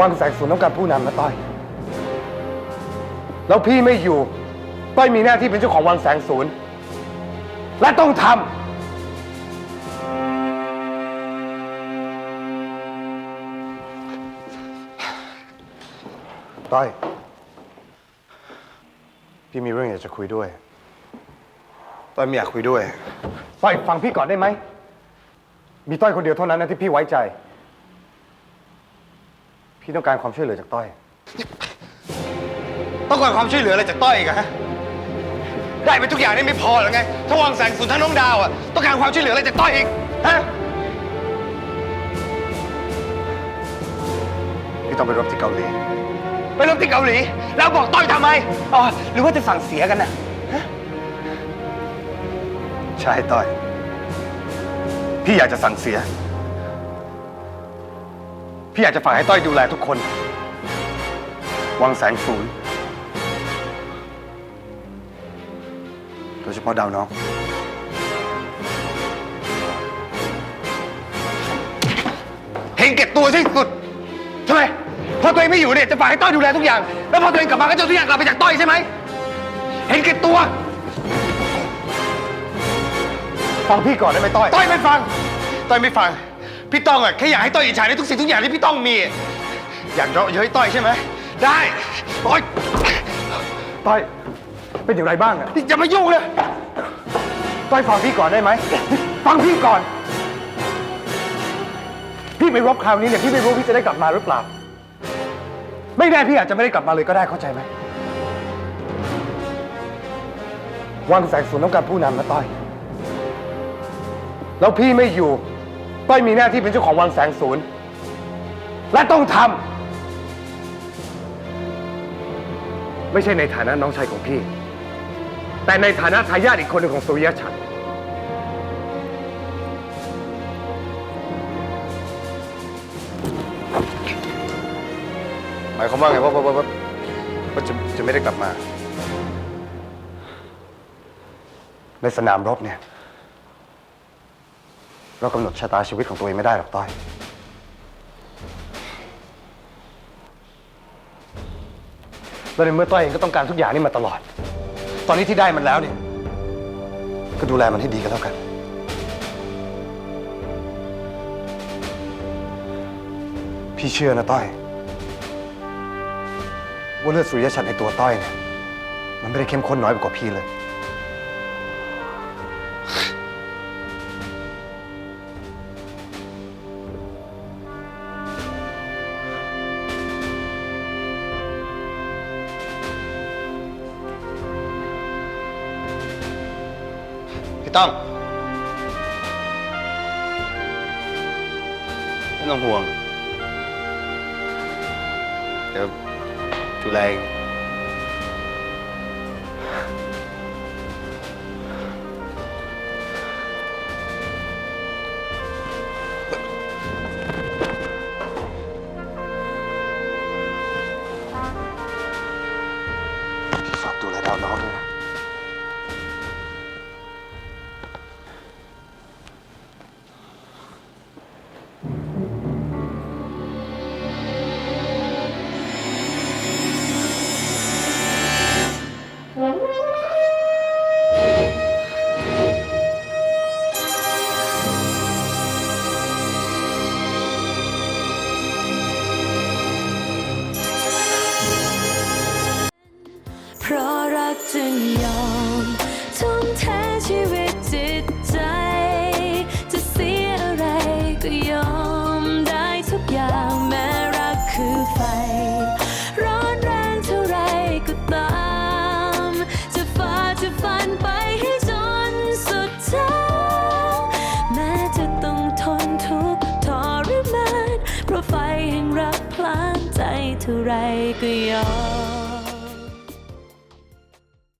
วังแสงสูนต้องการผู้นำนะต้อย แล้วพี่ไม่อยู่ ต้อยมีหน้าที่เป็นเจ้าของวังแสงสูนและต้องทำต้อย พี่มีเรื่องอยากจะคุยด้วย ต้อยไม่อยากคุยด้วย ต้อยฟังพี่ก่อนได้ไหม มีต้อยคนเดียวเท่านั้นนะที่พี่ไว้ใจ พี่ต้องการความช่วยเหลือจากต้อย ต้องการความช่วยเหลืออะไรจากต้อยอีกอะฮะ ได้ไปทุกอย่างนี่ไม่พอหรือไง ถ้าวังแสงสุนทั้งน้องดาวอะต้องการความช่วยเหลืออะไรจากต้อยอีก ฮะ พี่ต้องไปรบที่เกาหลี ไปเริ่มที่เกาหลี แล้วบอกต้อยทำไม อ๋อ หรือว่าจะสั่งเสียกันน่ะใช่ต้อย พี่อยากจะสั่งเสีย พี่อยากจะฝากให้ต้อยดูแลทุกคน วังแสงศูนย์โดยเฉพาะดาวน้อง เห็นแก่ตัวที่สุดทำไมพอตัวเองไม่อยู่เนี่ยจะฝากให้ต้อยดูแลทุกอย่าง แล้วพอตัวเองกลับมาก็จะเอาทุกอย่างกลับไปจากต้อยใช่ไหม เห็นแก่ตัว ฟังพี่ก่อนได้ไหมต้อย ต้อยไม่ฟัง ต้อยไม่ฟัง พี่ต้องอะแค่อยากให้ต้อยอิจฉาในทุกสิ่งทุกอย่างที่พี่ต้องมี อยากเยาะเย้ยต้อยใช่ไหม ได้โอ๊ยต้อยเป็นอย่างไรบ้างอะอย่ามายุ่งเลย ต้อยฟังพี่ก่อนได้ไหม ฟังพี่ก่อน พี่ไปรบคราวนี้เนี่ยพี่ไม่รู้พี่จะได้กลับมาหรือเปล่า ไม่แน่พี่อาจจะไม่ได้กลับมาเลยก็ได้เข้าใจไหมวังแสงสูนต้องการผู้นำนะต้อย แล้วพี่ไม่อยู่ ต้อยมีหน้าที่เป็นเจ้าของวังแสงศูนย์ และต้องทำไม่ใช่ในฐานะน้องชายของพี่ แต่ในฐานะทายาทอีกคนหนึ่งของสุริยชัดหมายความว่าไงว่าว่าว่าว่าว่าจะจะไม่ได้กลับมา ในสนามรบเนี่ย เรากำหนดชะตาชีวิตของตัวเองไม่ได้หรอกต้อย แล้วในเมื่อต้อยเองก็ต้องการทุกอย่างนี่มาตลอด ตอนนี้ที่ได้มันแล้วเนี่ยก็ดูแลมันให้ดีกันแล้วกัน พี่เชื่อนะต้อย ว่าเลือดสุริยชันในตัวต้อยเนี่ยมันไม่ได้เข้มข้นน้อยไปกว่าพี่เลย ต้อง ไม่ต้องห่วง เดี๋ยวดูแลเอง จึงยอมทุ่มเทชีวิตจิตใจ จะเสียอะไรก็ยอมได้ทุกอย่างแม้รักคือไฟ ร้อนแรงเท่าไรก็ตาม จะฝ่าจะฟันไปให้จนสุดทางแม้จะต้องทนทุกข์ทรมานเพราะไฟแห่งรักพลางใจเท่าไรก็ยอม